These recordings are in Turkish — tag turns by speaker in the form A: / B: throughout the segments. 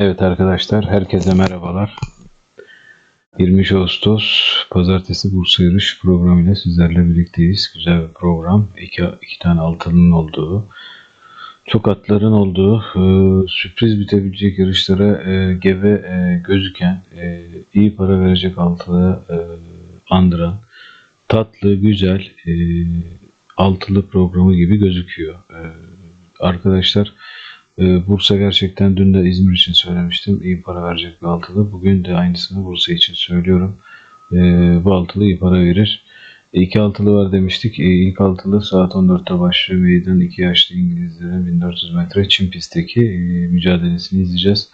A: Evet arkadaşlar, herkese merhabalar. 23 Ağustos Pazartesi Bursa Yarış programıyla sizlerle birlikteyiz. Güzel bir program. İki, iki tane altının olduğu, çok atların olduğu, e, sürpriz bitebilecek yarışlara e, gebe e, gözüken, e, iyi para verecek altılı e, andıran, tatlı, güzel, e, altılı programı gibi gözüküyor. E, arkadaşlar, ee, Bursa gerçekten dün de İzmir için söylemiştim. İyi para verecek bir altılı. Bugün de aynısını Bursa için söylüyorum. Ee, bu altılı iyi para verir. İki altılı var demiştik. Ee, ilk altılı saat 14'te başlıyor. Meydan iki yaşlı İngilizlerin 1400 metre Çin pistteki e, mücadelesini izleyeceğiz.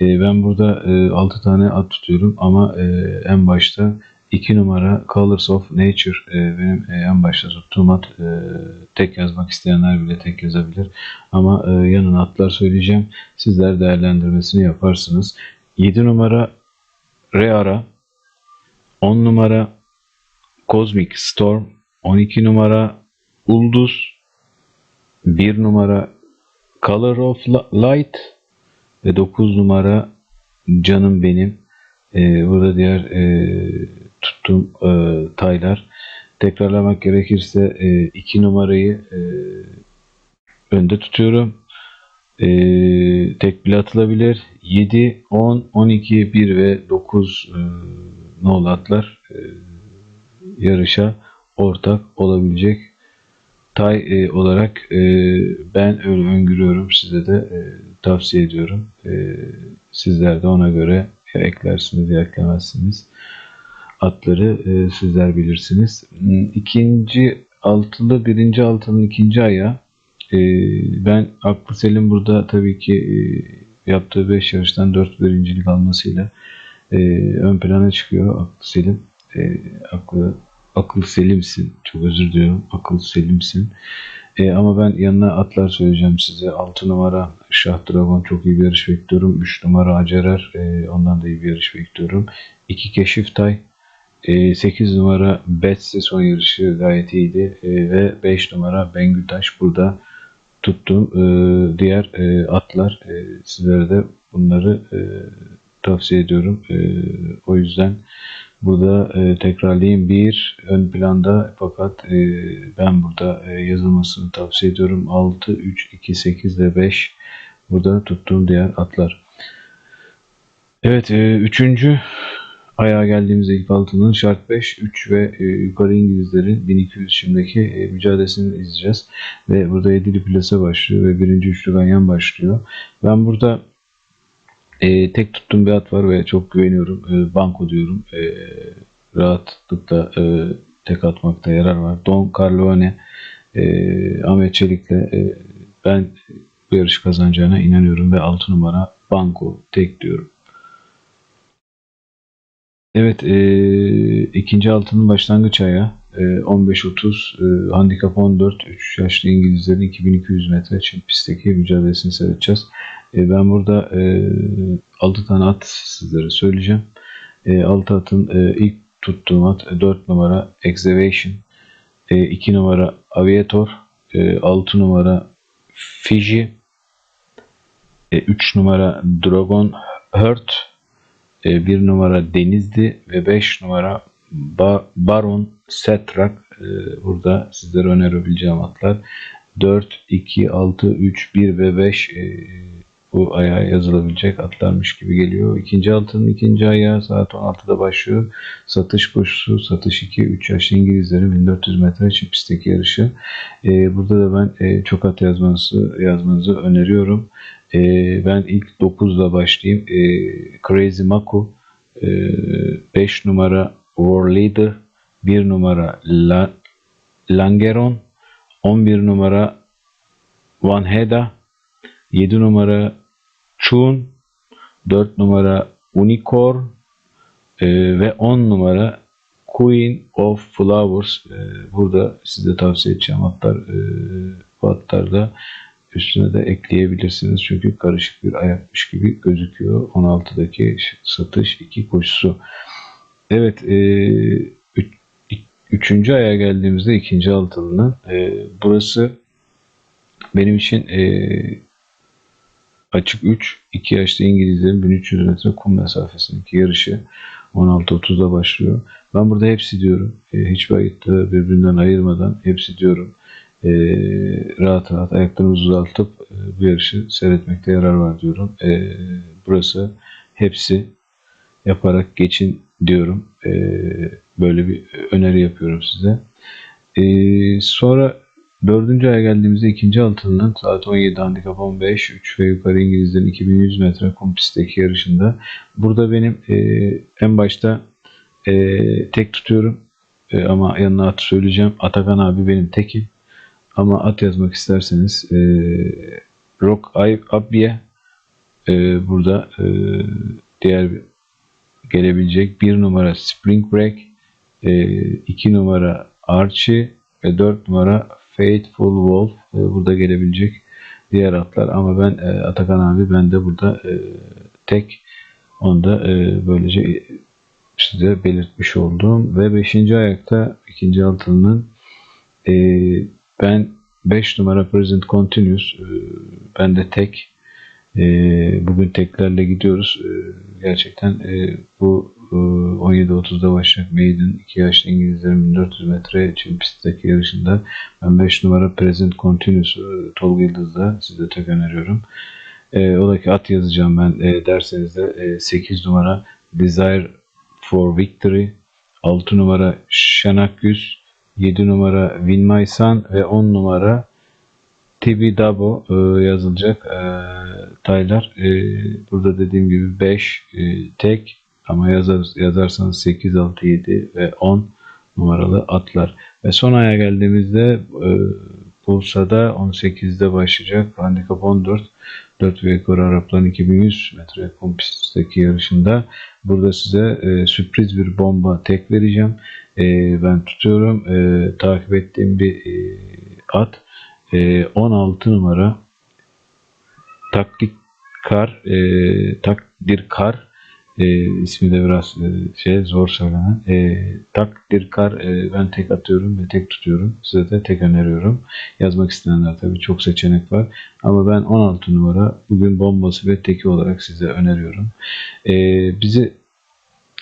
A: Ee, ben burada e, 6 tane at tutuyorum ama e, en başta 2 numara Colors of Nature e, benim e, en başta tuttuğum at. E, tek yazmak isteyenler bile tek yazabilir. Ama e, yanına atlar söyleyeceğim. Sizler değerlendirmesini yaparsınız. 7 numara Reara 10 numara Cosmic Storm 12 numara Ulduz 1 numara Color of Light ve 9 numara Canım Benim. E, burada diğer e, tuttuğum e, taylar. Tekrarlamak gerekirse 2 numarayı e, önde tutuyorum. E, tek bile atılabilir. 7, 10, 12, 1 ve 9 e, nolu atlar e, yarışa ortak olabilecek tay e, olarak e, ben öyle öngörüyorum. Size de e, tavsiye ediyorum. E, sizler de ona göre ya eklersiniz ya eklemezsiniz. Atları e, sizler bilirsiniz. İkinci altılı, birinci altının ikinci ayağı e, ben aklı selim burada tabii ki e, yaptığı 5 yarıştan 4 birincilik almasıyla e, ön plana çıkıyor aklı selim. E, aklı akıl selimsin. Çok özür diliyorum. Akıl selimsin. E, ama ben yanına atlar söyleyeceğim size. 6 numara Şah Dragon çok iyi bir yarış bekliyorum. 3 numara Acerer. E, ondan da iyi bir yarış bekliyorum. 2 Keşif Tay. E, 8 numara Betsy son yarışı gayet iyiydi. E, ve 5 numara Bengütaş burada tuttuğum e, diğer e, atlar. E, sizlere de bunları e, tavsiye ediyorum. E, o yüzden burada e, tekrarlayayım. Bir ön planda fakat e, ben burada e, yazılmasını tavsiye ediyorum. 6, 3, 2, 8 ve 5 burada tuttuğum diğer atlar. Evet, e, üçüncü ayağa geldiğimizde ilk altının şart 5, 3 ve e, yukarı İngilizlerin 1200 şimdiki e, mücadelesini izleyeceğiz. Ve burada 7'li plase başlıyor ve birinci üçlü ganyan başlıyor. Ben burada e, tek tuttuğum bir at var ve çok güveniyorum. E, banko diyorum. E, rahatlıkla e, tek atmakta yarar var. Don Carleone, e, Ahmet Çelik'le e, ben bu yarış kazanacağına inanıyorum ve 6 numara banko tek diyorum. Evet, e, ikinci altının başlangıç ayağı e, 15-30, e, handikap 14, 3 yaşlı İngilizlerin 2200 metre çim pistteki mücadelesini seyredeceğiz. E, ben burada e, 6 tane at sizlere söyleyeceğim. E, 6 atın e, ilk tuttuğum at e, 4 numara Excavation, e, 2 numara Aviator, e, 6 numara Fiji, e, 3 numara Dragon Hurt, e, 1 numara Denizli ve 5 numara ba Baron Setrak. E, burada sizlere önerebileceğim atlar. 4, 2, 6, 3, 1 ve 5 e, bu ayağa yazılabilecek atlarmış gibi geliyor. İkinci altının ikinci ayağı saat 16'da başlıyor. Satış koşusu, satış 2, 3 yaşlı İngilizlerin 1400 metre çift pistteki yarışı. Ee, burada da ben e, çok at yazmanızı, yazmanızı öneriyorum. E, ben ilk 9'la başlayayım. E, Crazy Maku, e, 5 numara War Leader, 1 numara La, Langeron, 11 numara Van Heda, 7 numara Chun, 4 numara Unicorn e, ve 10 numara Queen of Flowers. E, burada size tavsiye edeceğim atlar e, bu atlarda üstüne de ekleyebilirsiniz. Çünkü karışık bir ayakmış gibi gözüküyor. 16'daki satış 2 koşusu. Evet e, üç, üçüncü aya geldiğimizde ikinci altından e, burası benim için e, açık 3 2 yaşlı İngilizlerin 1300 metre kum mesafesindeki yarışı 16.30'da başlıyor. Ben burada hepsi diyorum. E, hiçbir ayıtta birbirinden ayırmadan hepsi diyorum. E, rahat rahat ayaklarımızı uzaltıp e, bu yarışı seyretmekte yarar var diyorum. E, burası hepsi yaparak geçin diyorum. E, böyle bir öneri yapıyorum size. E, sonra dördüncü aya geldiğimizde ikinci altının saat 17 handikap 15 3 ve yukarı İngilizlerin 2100 metre kum pistteki yarışında. Burada benim e, en başta e, tek tutuyorum E, ama yanına at söyleyeceğim. Atakan abi benim tekim. Ama at yazmak isterseniz e, Rock Ay Abye e, burada e, diğer gelebilecek bir numara Spring Break, e, iki numara Archie ve dört numara Faithful Wolf e, burada gelebilecek diğer atlar ama ben e, Atakan abi ben de burada e, tek onu da e, böylece size belirtmiş oldum ve 5. ayakta ikinci altının e, ben 5 numara Present Continuous e, ben de tek e, bugün teklerle gidiyoruz. E, gerçekten e, bu e, 17.30'da başlayacak Maiden 2 yaşlı İngilizlerin 1400 metre için pistteki yarışında ben 5 numara Present Continuous e, Tolga Yıldız'da size tek öneriyorum. E, o da ki at yazacağım ben e, derseniz de e, 8 numara Desire for Victory 6 numara Şanak 100 7 numara Win My Son ve 10 numara TB Dabo e, yazılacak e, taylar. E, burada dediğim gibi 5 e, tek ama yazar, yazarsanız 8, 6, 7 ve 10 numaralı atlar. Ve son aya geldiğimizde e, Bursa'da 18'de başlayacak. Handikap 14. 4 ve yukarı Arapların 2100 metre kum pistteki yarışında. Burada size e, sürpriz bir bomba tek vereceğim. E, ben tutuyorum. E, takip ettiğim bir e, at. E, 16 numara Takdik Kar e, Takdir Kar e, ismi de biraz e, şey zor söylenen. E, takdir Kar e, ben tek atıyorum ve tek tutuyorum. Size de tek öneriyorum. Yazmak isteyenler tabii çok seçenek var. Ama ben 16 numara bugün bombası ve teki olarak size öneriyorum. E, bizi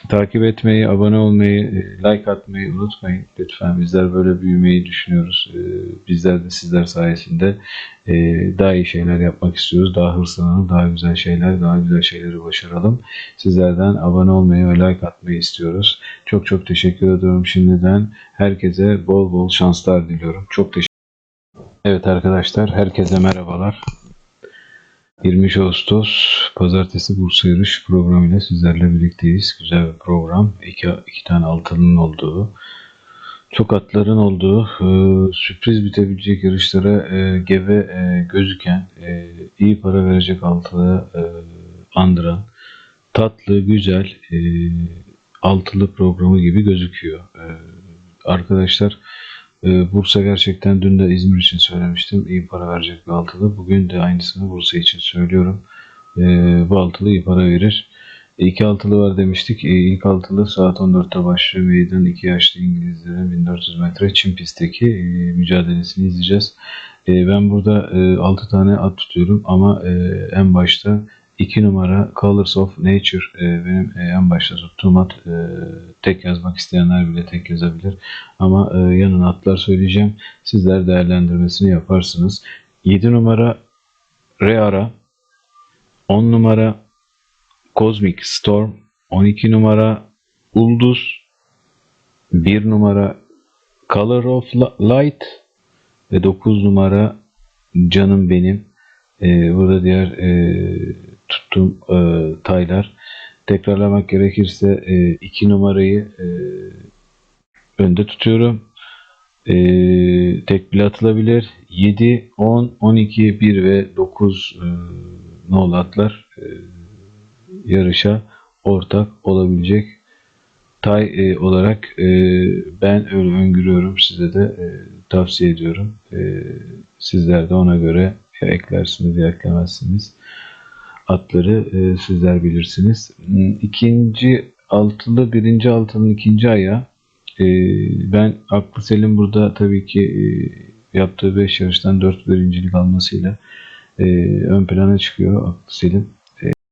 A: takip etmeyi, abone olmayı, e, like atmayı unutmayın. Lütfen bizler böyle büyümeyi düşünüyoruz. E, Bizler de sizler sayesinde e, daha iyi şeyler yapmak istiyoruz. Daha hırslanalım, daha güzel şeyler, daha güzel şeyleri başaralım. Sizlerden abone olmayı ve like atmayı istiyoruz. Çok çok teşekkür ediyorum şimdiden. Herkese bol bol şanslar diliyorum. Çok teşekkür Evet arkadaşlar, herkese merhabalar. 23 Ağustos Pazartesi Bursa Yarış programıyla sizlerle birlikteyiz. Güzel bir program. İki, iki tane altının olduğu, çok atların olduğu, e, sürpriz bitebilecek yarışlara e, gebe e, gözüken, e, iyi para verecek altılı e, andıran, tatlı, güzel, e, altılı programı gibi gözüküyor. E, arkadaşlar Bursa gerçekten dün de İzmir için söylemiştim. İyi para verecek bir altılı. Bugün de aynısını Bursa için söylüyorum. Ee, bu altılı iyi para verir. İki altılı var demiştik. Ee, ilk altılı saat 14'te başlıyor. Meydan iki yaşlı İngilizlerin 1400 metre Çin pistteki e, mücadelesini izleyeceğiz. Ben burada 6 tane at tutuyorum ama e, en başta 2 numara Colors of Nature e, benim e, en başta tuttuğum at. E, tek yazmak isteyenler bile tek yazabilir. Ama e, yanına atlar söyleyeceğim. Sizler değerlendirmesini yaparsınız. 7 numara Reara 10 numara Cosmic Storm 12 numara Ulduz 1 numara Color of Light ve 9 numara Canım Benim. Ee, burada diğer e, tuttuğum e, taylar. Tekrarlamak gerekirse e, iki numarayı e, önde tutuyorum. E, tek bile atılabilir. 7, 10, 12, 1 ve 9 e, nolu atlar e, yarışa ortak olabilecek tay e, olarak e, ben öyle öngörüyorum. Size de e, tavsiye ediyorum. E, sizler de ona göre eklersiniz ya eklemezsiniz atları e, sizler bilirsiniz. Hmm, ikinci altılı, birinci altının ikinci aya e, ben aklı selim burada tabii ki e, yaptığı 5 yarıştan 4 birincilik almasıyla e, ön plana çıkıyor Selim.